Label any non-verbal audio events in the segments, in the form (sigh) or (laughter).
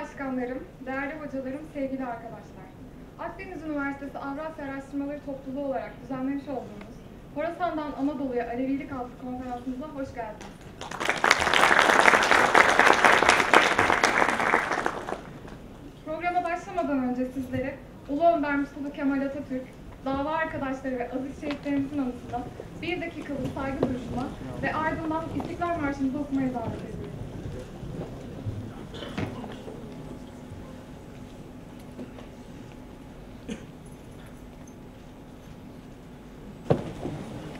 başkanlarım, değerli hocalarım, sevgili arkadaşlar. Akdeniz Üniversitesi Avrasya Araştırmaları Topluluğu olarak düzenlemiş olduğumuz Horasan'dan Anadolu'ya Alevilik adlı konferansımıza hoş geldiniz. Programa başlamadan önce sizlere Ulu Önder Mustafa Kemal Atatürk, dava arkadaşları ve aziz şehitlerimizin anısına bir dakikalık saygı duruşuna ve ardından İstiklal Marşı'nızı okumaya davet ediyorum.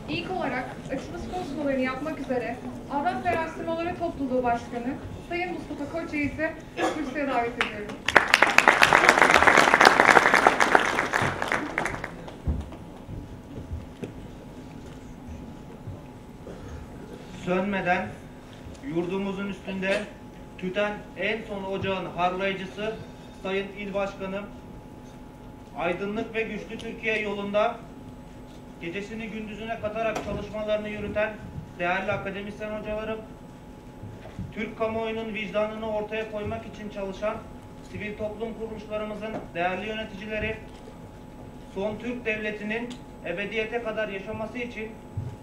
İlk olarak açılış konuşmalarını yapmak üzere Avrasya Başkanı Sayın Mustafa Koç Yiğit'i kürsüye davet ediyorum. sönmeden yurdumuzun üstünde tüten en son ocağın harlayıcısı Sayın İl Başkanım, aydınlık ve güçlü Türkiye yolunda gecesini gündüzüne katarak çalışmalarını yürüten değerli akademisyen hocalarım, Türk kamuoyunun vicdanını ortaya koymak için çalışan sivil toplum kuruluşlarımızın değerli yöneticileri, son Türk devletinin ebediyete kadar yaşaması için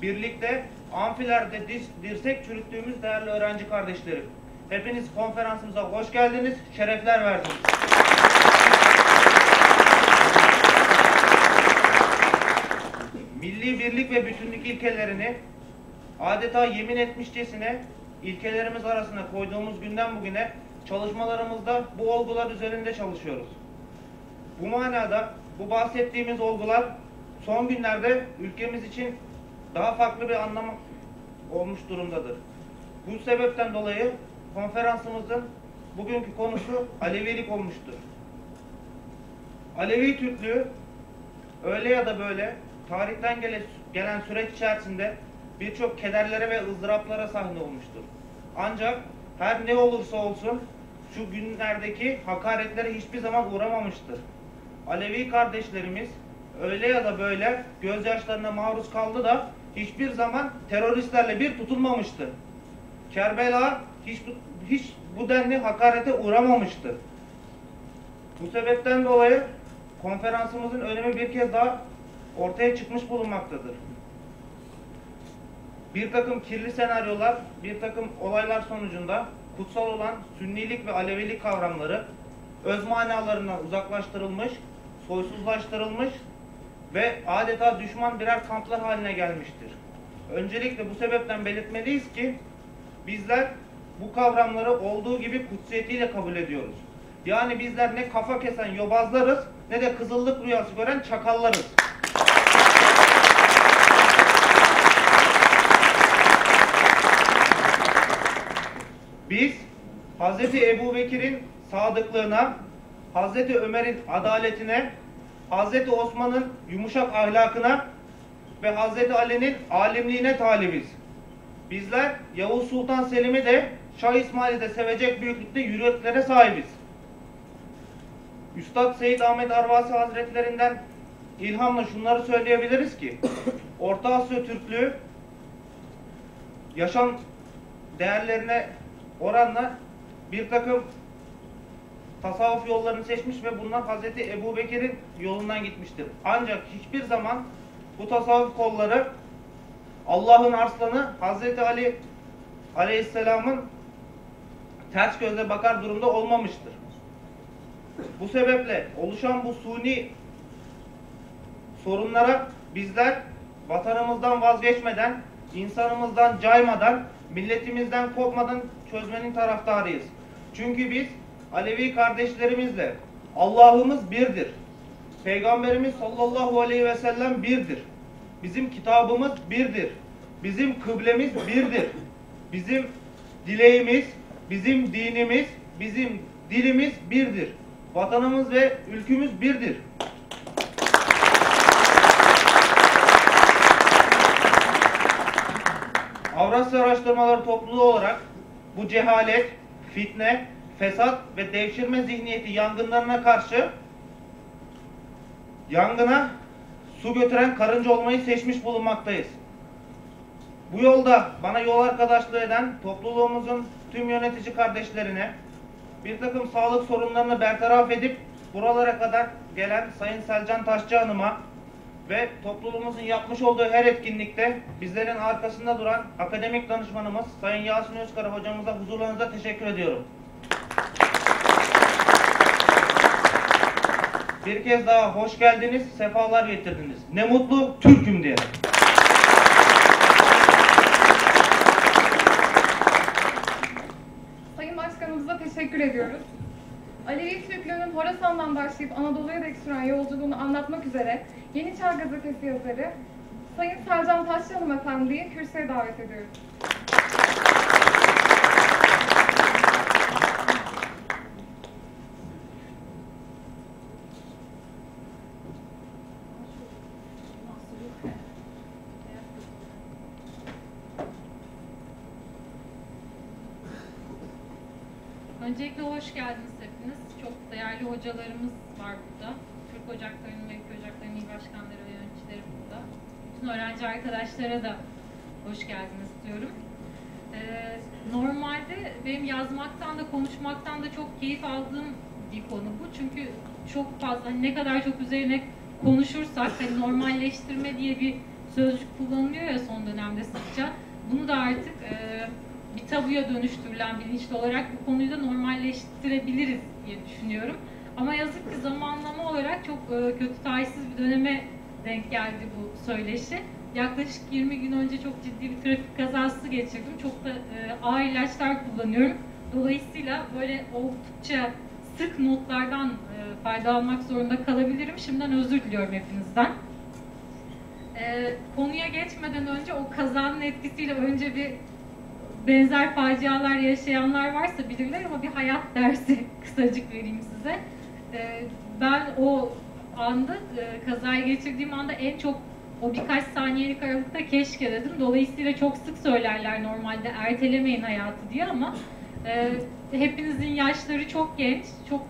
birlikte amfilerde diz, dirsek çürüttüğümüz değerli öğrenci kardeşlerim. Hepiniz konferansımıza hoş geldiniz, şerefler verdiniz. Milli birlik ve bütünlük ilkelerini adeta yemin etmişçesine ilkelerimiz arasına koyduğumuz günden bugüne çalışmalarımızda bu olgular üzerinde çalışıyoruz. Bu manada bu bahsettiğimiz olgular son günlerde ülkemiz için daha farklı bir anlam olmuş durumdadır. Bu sebepten dolayı konferansımızın bugünkü konusu Alevilik olmuştur. Alevi Türklüğü öyle ya da böyle tarihten gele- gelen süreç içerisinde birçok kederlere ve ızdıraplara sahne olmuştur. Ancak her ne olursa olsun şu günlerdeki hakaretlere hiçbir zaman uğramamıştır. Alevi kardeşlerimiz öyle ya da böyle gözyaşlarına maruz kaldı da hiçbir zaman teröristlerle bir tutulmamıştı. Kerbela hiç, hiç bu denli hakarete uğramamıştı. Bu sebepten dolayı konferansımızın önemi bir kez daha ortaya çıkmış bulunmaktadır. Bir takım kirli senaryolar, bir takım olaylar sonucunda kutsal olan sünnilik ve alevilik kavramları öz manalarından uzaklaştırılmış, soysuzlaştırılmış ve adeta düşman birer kamplar haline gelmiştir. Öncelikle bu sebepten belirtmeliyiz ki bizler bu kavramları olduğu gibi kutsiyetiyle kabul ediyoruz. Yani bizler ne kafa kesen yobazlarız ne de kızıllık rüyası gören çakallarız. Biz Hz. Ebu Bekir'in sadıklığına, Hz. Ömer'in adaletine, Hz. Osman'ın yumuşak ahlakına ve Hz. Ali'nin alimliğine talibiz. Bizler Yavuz Sultan Selim'i de Şah İsmail'i de sevecek büyüklükte yüreklere sahibiz. Üstad Seyyid Ahmet Arvasi Hazretlerinden ilhamla şunları söyleyebiliriz ki Orta Asya Türklüğü yaşam değerlerine oranla bir takım tasavvuf yollarını seçmiş ve bunlar Hazreti Ebu Bekir'in yolundan gitmiştir. Ancak hiçbir zaman bu tasavvuf kolları Allah'ın arslanı Hazreti Ali Aleyhisselam'ın ters gözle bakar durumda olmamıştır. Bu sebeple oluşan bu suni sorunlara bizler vatanımızdan vazgeçmeden, insanımızdan caymadan, milletimizden kopmadan çözmenin taraftarıyız. Çünkü biz Alevi kardeşlerimizle Allah'ımız birdir. Peygamberimiz sallallahu aleyhi ve sellem birdir. Bizim kitabımız birdir. Bizim kıblemiz birdir. Bizim dileğimiz, bizim dinimiz, bizim dilimiz birdir. Vatanımız ve ülkümüz birdir. Avrasya Araştırmaları Topluluğu olarak bu cehalet, fitne, fesat ve devşirme zihniyeti yangınlarına karşı yangına su götüren karınca olmayı seçmiş bulunmaktayız. Bu yolda bana yol arkadaşlığı eden topluluğumuzun tüm yönetici kardeşlerine, bir takım sağlık sorunlarını bertaraf edip buralara kadar gelen Sayın Selcan Taşçı Hanım'a ve topluluğumuzun yapmış olduğu her etkinlikte bizlerin arkasında duran akademik danışmanımız Sayın Yasin Özkara hocamıza huzurlarınıza teşekkür ediyorum. Bir kez daha hoş geldiniz, sefalar getirdiniz. Ne mutlu Türk'üm diye. Sayın Başkanımıza teşekkür ediyoruz. Alevi Türklüğünün Horasan'dan başlayıp Anadolu'ya dek süren yolculuğunu anlatmak üzere Yeni Çağ Gazetesi yazarı Sayın Selcan Taşçı Hanımefendi'yi kürsüye davet ediyoruz. Öncelikle hoş geldiniz değerli hocalarımız var burada. Türk Ocakları'nın ve Ülke Ocakları'nın başkanları ve yöneticileri burada. Bütün öğrenci arkadaşlara da hoş geldiniz diyorum. Ee, normalde benim yazmaktan da konuşmaktan da çok keyif aldığım bir konu bu. Çünkü çok fazla hani ne kadar çok üzerine konuşursak hani normalleştirme diye bir sözcük kullanılıyor ya son dönemde sıkça. Bunu da artık e, tabuya dönüştürülen bilinçli olarak bu konuyu da normalleştirebiliriz diye düşünüyorum. Ama yazık ki zamanlama olarak çok e, kötü talihsiz bir döneme denk geldi bu söyleşi. Yaklaşık 20 gün önce çok ciddi bir trafik kazası geçirdim. Çok da e, ağır ilaçlar kullanıyorum. Dolayısıyla böyle oldukça sık notlardan e, faydalanmak zorunda kalabilirim. Şimdiden özür diliyorum hepinizden. E, konuya geçmeden önce o kazanın etkisiyle önce bir benzer facialar yaşayanlar varsa bilirler ama bir hayat dersi (laughs) kısacık vereyim size. Ee, ben o anda e, kazayı geçirdiğim anda en çok o birkaç saniyelik aralıkta keşke dedim. Dolayısıyla çok sık söylerler normalde ertelemeyin hayatı diye ama e, hepinizin yaşları çok genç, çok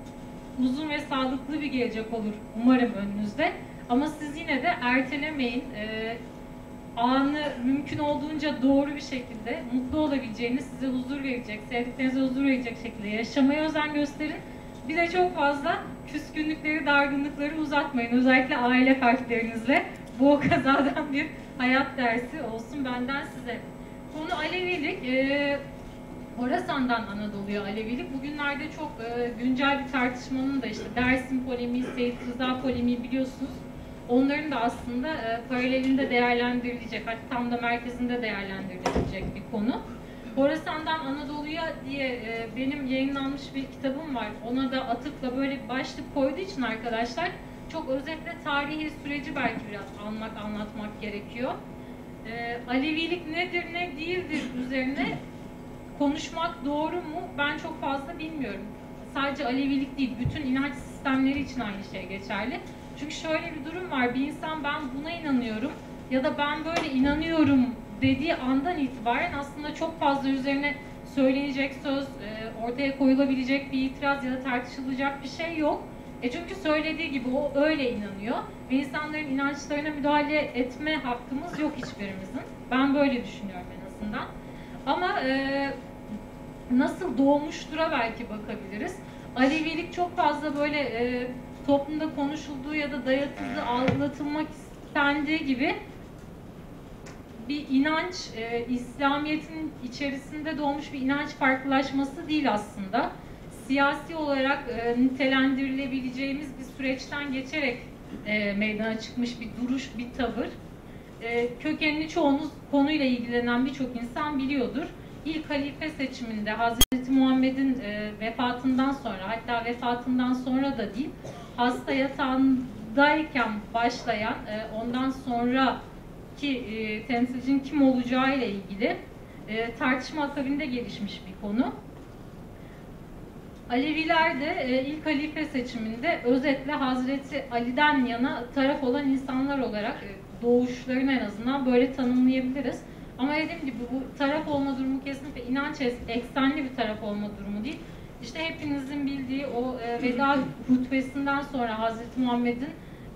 uzun ve sağlıklı bir gelecek olur umarım önünüzde. Ama siz yine de ertelemeyin. E, anı mümkün olduğunca doğru bir şekilde mutlu olabileceğiniz, size huzur verecek, sevdiklerinize huzur verecek şekilde yaşamaya özen gösterin. Bir de çok fazla küskünlükleri, dargınlıkları uzatmayın. Özellikle aile fertlerinizle. Bu o kazadan bir hayat dersi olsun benden size. Konu Alevilik. Ee, Horasan'dan Anadolu'ya Alevilik. Bugünlerde çok e, güncel bir tartışmanın da işte Dersim polemiği, Seyit Rıza polemiği biliyorsunuz onların da aslında e, paralelinde değerlendirilecek, hatta tam da merkezinde değerlendirilecek bir konu. Horasan'dan Anadolu'ya diye e, benim yayınlanmış bir kitabım var. Ona da atıfla böyle bir başlık koyduğu için arkadaşlar çok özetle tarihi süreci belki biraz anmak, anlatmak gerekiyor. E, Alevilik nedir, ne değildir üzerine konuşmak doğru mu ben çok fazla bilmiyorum. Sadece Alevilik değil, bütün inanç sistemleri için aynı şey geçerli. Çünkü şöyle bir durum var. Bir insan ben buna inanıyorum ya da ben böyle inanıyorum dediği andan itibaren aslında çok fazla üzerine söylenecek söz, e, ortaya koyulabilecek bir itiraz ya da tartışılacak bir şey yok. E çünkü söylediği gibi o öyle inanıyor ve insanların inançlarına müdahale etme hakkımız yok hiçbirimizin. Ben böyle düşünüyorum en azından. Ama e, nasıl doğmuştura belki bakabiliriz. Alevilik çok fazla böyle e, toplumda konuşulduğu ya da dayatıldığı, algılatılmak istendiği gibi bir inanç, e, İslamiyet'in içerisinde doğmuş bir inanç farklılaşması değil aslında. Siyasi olarak e, nitelendirilebileceğimiz bir süreçten geçerek e, meydana çıkmış bir duruş, bir tavır. E, kökenini çoğunuz konuyla ilgilenen birçok insan biliyordur. İlk halife seçiminde Hazreti Muhammed'in e, vefatından sonra, hatta vefatından sonra da değil, hasta yatağındayken başlayan, e, ondan sonraki e, temsilcinin kim olacağı ile ilgili e, tartışma akabinde gelişmiş bir konu. Aleviler de e, ilk halife seçiminde özetle Hazreti Ali'den yana taraf olan insanlar olarak e, doğuşlarını en azından böyle tanımlayabiliriz. Ama dediğim gibi bu taraf olma durumu kesinlikle inanç eksenli bir taraf olma durumu değil. İşte hepinizin bildiği o e, veda hutbesinden sonra Hazreti Muhammed'in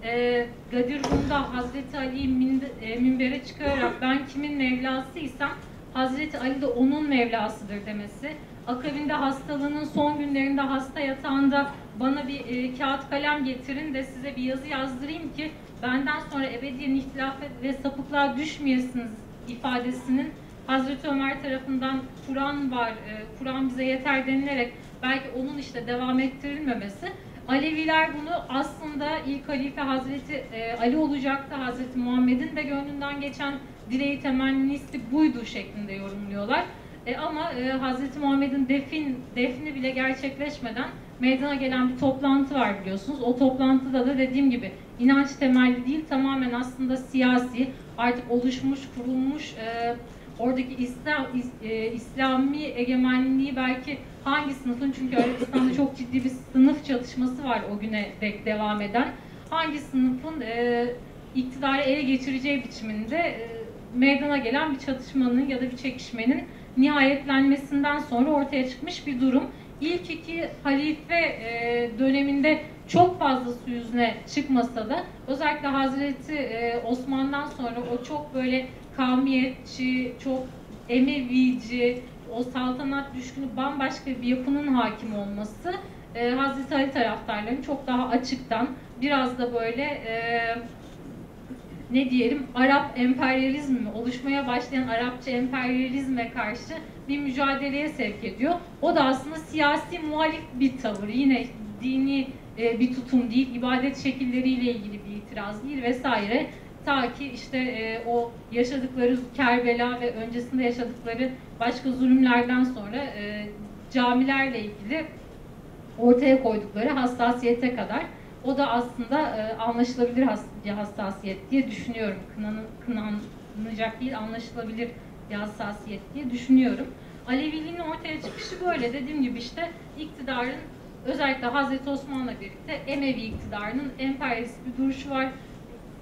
e, Gadir Rum'da Hazreti Ali'yi min, e, minbere çıkararak ben kimin Mevlasıysam Hazreti Ali de onun Mevlasıdır demesi. Akabinde hastalığının son günlerinde hasta yatağında bana bir e, kağıt kalem getirin de size bir yazı yazdırayım ki benden sonra ebediyen ihtilaf ve sapıklığa düşmeyesiniz ifadesinin Hazreti Ömer tarafından Kur'an var, e, Kur'an bize yeter denilerek belki onun işte devam ettirilmemesi. Aleviler bunu aslında ilk halife Hazreti e, Ali olacaktı. Hazreti Muhammed'in de gönlünden geçen dileği temennisi buydu şeklinde yorumluyorlar. E, ama e, Hazreti Muhammed'in defin defni bile gerçekleşmeden meydana gelen bir toplantı var biliyorsunuz. O toplantıda da dediğim gibi inanç temelli değil tamamen aslında siyasi artık oluşmuş, kurulmuş e, oradaki İslam İs- e, İslami egemenliği belki hangi sınıfın çünkü Arabistan'da çok ciddi bir sınıf çatışması var o güne dek devam eden. Hangi sınıfın e, iktidarı ele geçireceği biçiminde e, meydana gelen bir çatışmanın ya da bir çekişmenin nihayetlenmesinden sonra ortaya çıkmış bir durum. İlk iki halife e, döneminde çok fazla su yüzüne çıkmasa da özellikle Hazreti e, Osman'dan sonra o çok böyle kavmiyetçi, çok Emevici, o saltanat düşkünü bambaşka bir yapının hakim olması e, Hazreti Ali taraftarlarının çok daha açıktan biraz da böyle e, ne diyelim Arap emperyalizmi oluşmaya başlayan Arapça emperyalizme karşı bir mücadeleye sevk ediyor. O da aslında siyasi muhalif bir tavır. Yine dini e, bir tutum değil, ibadet şekilleriyle ilgili bir itiraz değil vesaire. Ta ki işte e, o yaşadıkları Kerbela ve öncesinde yaşadıkları başka zulümlerden sonra e, camilerle ilgili ortaya koydukları hassasiyete kadar. O da aslında e, anlaşılabilir has- hassasiyet diye düşünüyorum. Kınanı, kınanacak değil, anlaşılabilir bir hassasiyet diye düşünüyorum. Aleviliğin ortaya çıkışı böyle. Dediğim gibi işte iktidarın özellikle Hazreti Osman'la birlikte Emevi iktidarının emperyalist bir duruşu var.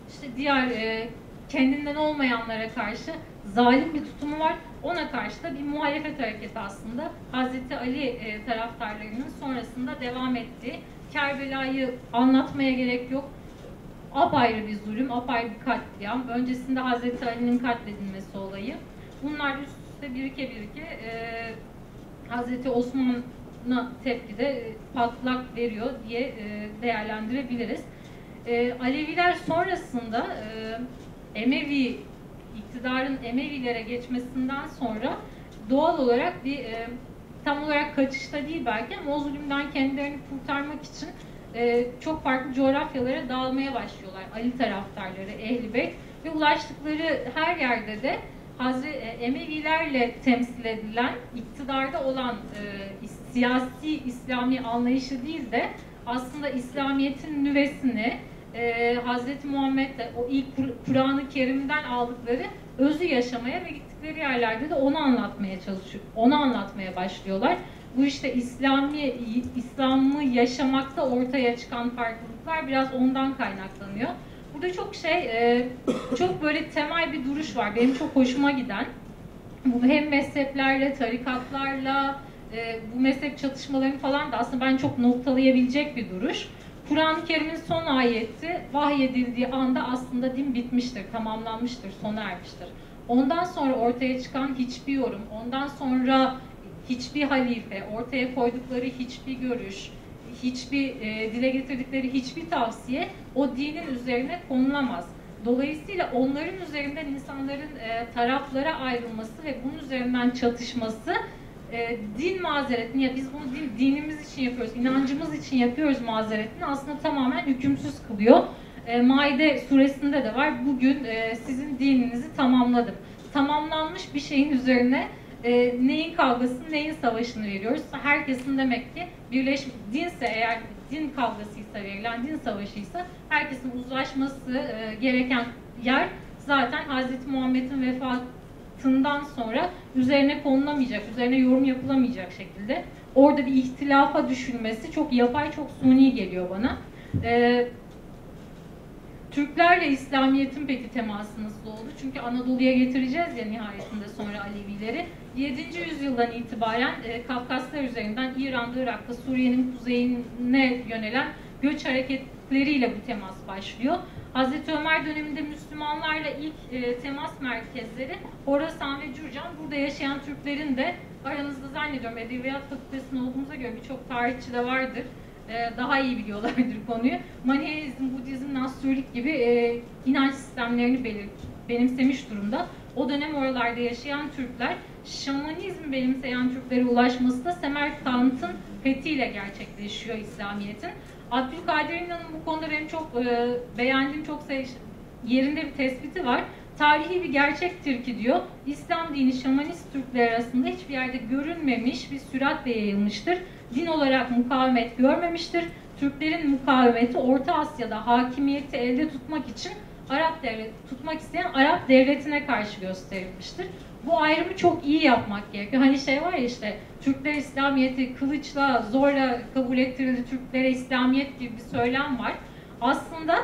İşte diğer e, kendinden olmayanlara karşı zalim bir tutumu var. Ona karşı da bir muhalefet hareketi aslında Hazreti Ali e, taraftarlarının sonrasında devam ettiği Kerbela'yı anlatmaya gerek yok. Apayrı bir zulüm, apayrı bir katliam. Öncesinde Hazreti Ali'nin katledilmesi olayı. Bunlar üst üste birike birike e, Hazreti Osman'a tepkide patlak veriyor diye e, değerlendirebiliriz. E, Aleviler sonrasında e, Emevi iktidarın Emevilere geçmesinden sonra doğal olarak bir e, tam olarak kaçışta değil belki ama o zulümden kendilerini kurtarmak için e, çok farklı coğrafyalara dağılmaya başlıyorlar. Ali taraftarları, Ehli Beyt ve ulaştıkları her yerde de Hazreti Emevilerle temsil edilen, iktidarda olan e, siyasi İslami anlayışı değil de aslında İslamiyet'in nüvesini e, Hazreti Muhammed'le o ilk Kur- Kur'an-ı Kerim'den aldıkları özü yaşamaya ve gittikleri yerlerde de onu anlatmaya çalışıyor. Onu anlatmaya başlıyorlar. Bu işte İslami İslam'ı yaşamakta ortaya çıkan farklılıklar biraz ondan kaynaklanıyor. Burada çok şey, e, çok böyle temel bir duruş var. Benim çok hoşuma giden. Bu hem mezheplerle, tarikatlarla, e, bu mezhep çatışmalarını falan da aslında ben çok noktalayabilecek bir duruş. Kur'an-ı Kerim'in son ayeti vahyedildiği anda aslında din bitmiştir, tamamlanmıştır, sona ermiştir. Ondan sonra ortaya çıkan hiçbir yorum, ondan sonra hiçbir halife, ortaya koydukları hiçbir görüş, hiçbir e, dile getirdikleri hiçbir tavsiye o dinin üzerine konulamaz. Dolayısıyla onların üzerinden insanların e, taraflara ayrılması ve bunun üzerinden çatışması e, din mazeretini ya biz bunu din, dinimiz için yapıyoruz, inancımız için yapıyoruz mazeretini aslında tamamen hükümsüz kılıyor. E, Maide suresinde de var. Bugün e, sizin dininizi tamamladım. Tamamlanmış bir şeyin üzerine e, neyin kavgasını, neyin savaşını veriyoruz. Herkesin demek ki birleş dinse eğer din kavgasıysa verilen din savaşıysa herkesin uzlaşması e, gereken yer zaten Hz. Muhammed'in vefatından sonra üzerine konulamayacak, üzerine yorum yapılamayacak şekilde orada bir ihtilafa düşülmesi çok yapay, çok suni geliyor bana. E, Türklerle İslamiyet'in peki teması nasıl oldu? Çünkü Anadolu'ya getireceğiz ya nihayetinde sonra Alevileri. 7. yüzyıldan itibaren e, Kafkaslar üzerinden İran'da, Irak'ta, Suriye'nin kuzeyine yönelen göç hareketleriyle bu temas başlıyor. Hazreti Ömer döneminde Müslümanlarla ilk e, temas merkezleri Horasan ve Cürcan. Burada yaşayan Türklerin de aranızda zannediyorum Edebiyat Fakültesi'nde olduğumuza göre birçok tarihçi de vardır. Ee, daha iyi biliyorlardır (laughs) konuyu. Maniheizm, Budizm, Nastrolik gibi e, inanç sistemlerini benimsemiş durumda. O dönem oralarda yaşayan Türkler, şamanizm benimseyen Türklere ulaşması da Semerkant'ın fethiyle gerçekleşiyor İslamiyet'in. Abdülkadir İnan'ın bu konuda benim çok e, beğendiğim, çok yerinde bir tespiti var. Tarihi bir gerçektir ki diyor, İslam dini şamanist Türkler arasında hiçbir yerde görünmemiş bir süratle yayılmıştır. Din olarak mukavemet görmemiştir. Türklerin mukavemeti Orta Asya'da hakimiyeti elde tutmak için Arap devlet tutmak isteyen Arap devletine karşı gösterilmiştir. Bu ayrımı çok iyi yapmak gerekiyor. Hani şey var ya işte Türkler İslamiyet'i kılıçla zorla kabul ettirildi. Türklere İslamiyet gibi bir söylem var. Aslında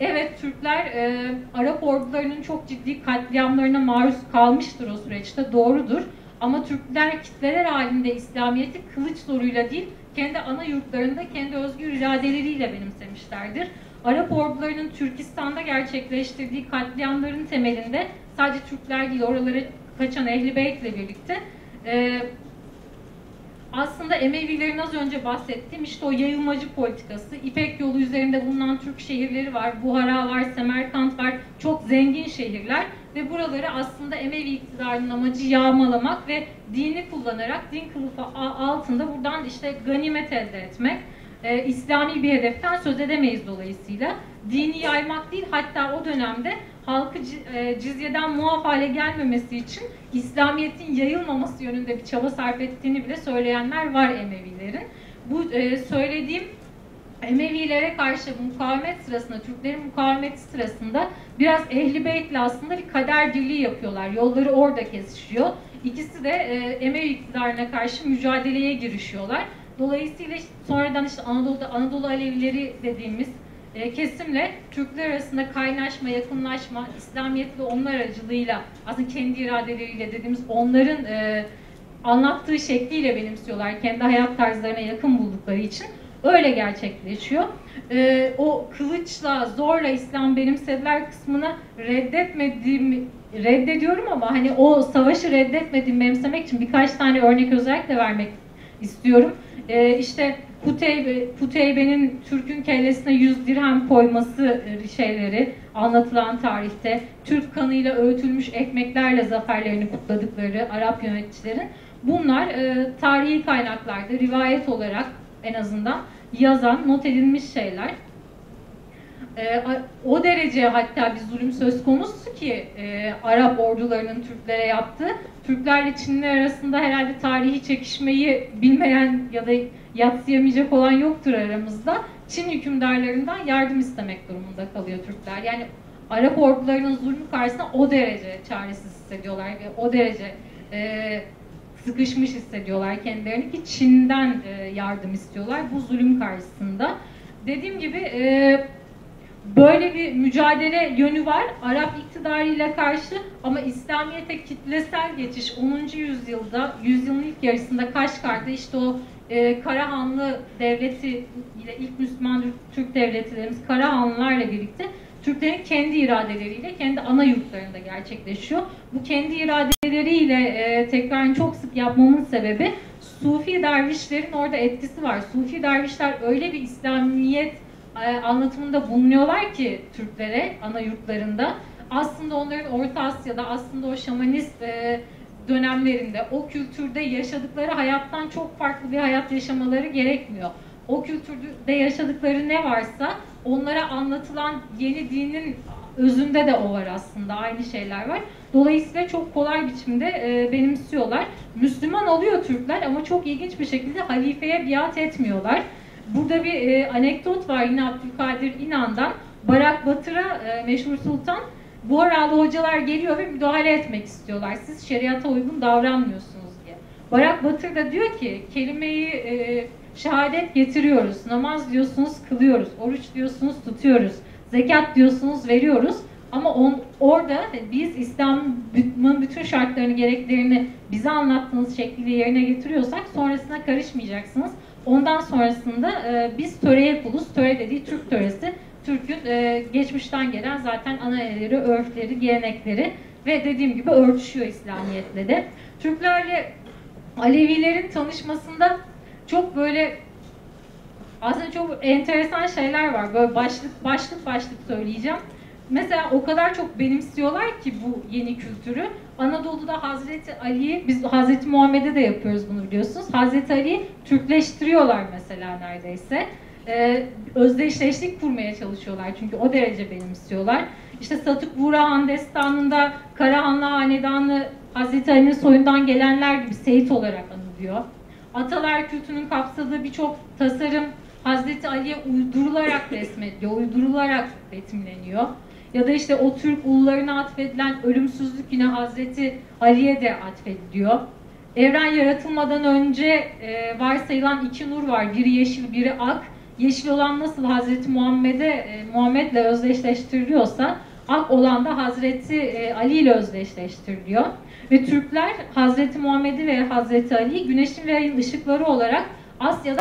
evet Türkler e, Arap ordularının çok ciddi katliamlarına maruz kalmıştır o süreçte doğrudur. Ama Türkler kitleler halinde İslamiyet'i kılıç zoruyla değil, kendi ana yurtlarında kendi özgür iradeleriyle benimsemişlerdir. Arap ordularının Türkistan'da gerçekleştirdiği katliamların temelinde sadece Türkler değil, oralara kaçan Ehli Beyt'le birlikte e, aslında Emevilerin az önce bahsettiğim işte o yayılmacı politikası, İpek yolu üzerinde bulunan Türk şehirleri var, Buhara var, Semerkant var, çok zengin şehirler ve buraları aslında Emevi iktidarının amacı yağmalamak ve dini kullanarak din kılıfı altında buradan işte ganimet elde etmek. Ee, İslami bir hedeften söz edemeyiz dolayısıyla. Dini yaymak değil hatta o dönemde halkı e, cizyeden muaf hale gelmemesi için İslamiyet'in yayılmaması yönünde bir çaba sarf ettiğini bile söyleyenler var Emevilerin. Bu e, söylediğim Emevilere karşı mukavemet sırasında, Türklerin mukavemeti sırasında biraz Ehli Beyt'le aslında bir kader birliği yapıyorlar. Yolları orada kesişiyor. İkisi de e, Emevi iktidarına karşı mücadeleye girişiyorlar. Dolayısıyla sonradan işte Anadolu'da Anadolu Alevileri dediğimiz e, kesimle Türkler arasında kaynaşma, yakınlaşma, İslamiyet onlar aracılığıyla aslında kendi iradeleriyle dediğimiz onların e, anlattığı şekliyle benimsiyorlar. Kendi hayat tarzlarına yakın buldukları için öyle gerçekleşiyor. E, o kılıçla, zorla İslam benimsediler kısmını reddetmediğimi reddediyorum ama hani o savaşı reddetmediğimi benimsemek için birkaç tane örnek özellikle vermek istiyorum. E, işte Kuteybe, Kuteybe'nin Türk'ün kellesine 100 dirhem koyması e, şeyleri anlatılan tarihte, Türk kanıyla öğütülmüş ekmeklerle zaferlerini kutladıkları Arap yöneticilerin bunlar e, tarihi kaynaklarda rivayet olarak en azından yazan, not edilmiş şeyler. E, o derece hatta bir zulüm söz konusu ki e, Arap ordularının Türklere yaptığı. Türklerle Çinliler arasında herhalde tarihi çekişmeyi bilmeyen ya da yatsıyamayacak olan yoktur aramızda. Çin hükümdarlarından yardım istemek durumunda kalıyor Türkler. Yani Arap ordularının zulmü karşısında o derece çaresiz hissediyorlar ve o derece e, sıkışmış hissediyorlar kendilerini ki Çin'den e, yardım istiyorlar bu zulüm karşısında. Dediğim gibi e, böyle bir mücadele yönü var Arap iktidarıyla karşı ama İslamiyet'e kitlesel geçiş 10. yüzyılda, yüzyılın ilk yarısında Kaşgar'da işte o e, Karahanlı devleti ile ilk Müslüman Türk devleti dediğimiz Karahanlılarla birlikte Türklerin kendi iradeleriyle kendi ana yurtlarında gerçekleşiyor. Bu kendi iradeleriyle e, tekrarını çok sık yapmamın sebebi Sufi dervişlerin orada etkisi var. Sufi dervişler öyle bir İslamiyet e, anlatımında bulunuyorlar ki Türklere ana yurtlarında. Aslında onların Orta Asya'da aslında o şamanist e, dönemlerinde o kültürde yaşadıkları hayattan çok farklı bir hayat yaşamaları gerekmiyor. O kültürde yaşadıkları ne varsa onlara anlatılan yeni dinin özünde de o var aslında. Aynı şeyler var. Dolayısıyla çok kolay biçimde e, benimsiyorlar. Müslüman oluyor Türkler ama çok ilginç bir şekilde halifeye biat etmiyorlar. Burada bir e, anekdot var yine Abdülkadir İnan'dan. Barak Batır'a e, meşhur sultan Buharalı hocalar geliyor ve müdahale etmek istiyorlar. Siz şeriata uygun davranmıyorsunuz diye. Barak Batır da diyor ki kelimeyi e, şehadet getiriyoruz. Namaz diyorsunuz kılıyoruz. Oruç diyorsunuz tutuyoruz. Zekat diyorsunuz veriyoruz. Ama on, orada biz İslam'ın bütün şartlarını, gereklerini bize anlattığınız şekliyle yerine getiriyorsak sonrasına karışmayacaksınız. Ondan sonrasında e, biz töreye kuluz. Töre dediği Türk töresi. Türk'ün e, geçmişten gelen zaten ananeleri, örfleri, gelenekleri ve dediğim gibi örtüşüyor İslamiyet'le de. Türklerle Alevilerin tanışmasında çok böyle aslında çok enteresan şeyler var. Böyle başlık başlık başlık söyleyeceğim. Mesela o kadar çok benimsiyorlar ki bu yeni kültürü. Anadolu'da Hazreti Ali'yi, biz Hazreti Muhammed'e de yapıyoruz bunu biliyorsunuz. Hazreti Ali'yi Türkleştiriyorlar mesela neredeyse. Ee, özdeşleşlik kurmaya çalışıyorlar çünkü o derece benimsiyorlar. İşte Satık Buğrahan destanında Karahanlı Hanedanı Hazreti Ali'nin soyundan gelenler gibi Seyit olarak anılıyor. Atalar kültünün kapsadığı birçok tasarım Hazreti Ali'ye uydurularak resmediliyor, uydurularak betimleniyor. Ya da işte o Türk ulularına atfedilen ölümsüzlük yine Hazreti Ali'ye de atfediliyor. Evren yaratılmadan önce e, varsayılan iki nur var. Biri yeşil, biri ak. Yeşil olan nasıl Hazreti Muhammed'e e, Muhammed'le özdeşleştiriliyorsa ak olan da Hazreti e, Ali ile özdeşleştiriliyor. Ve Türkler Hazreti Muhammed'i ve Hazreti Ali'yi güneşin ve ayın ışıkları olarak Asya'da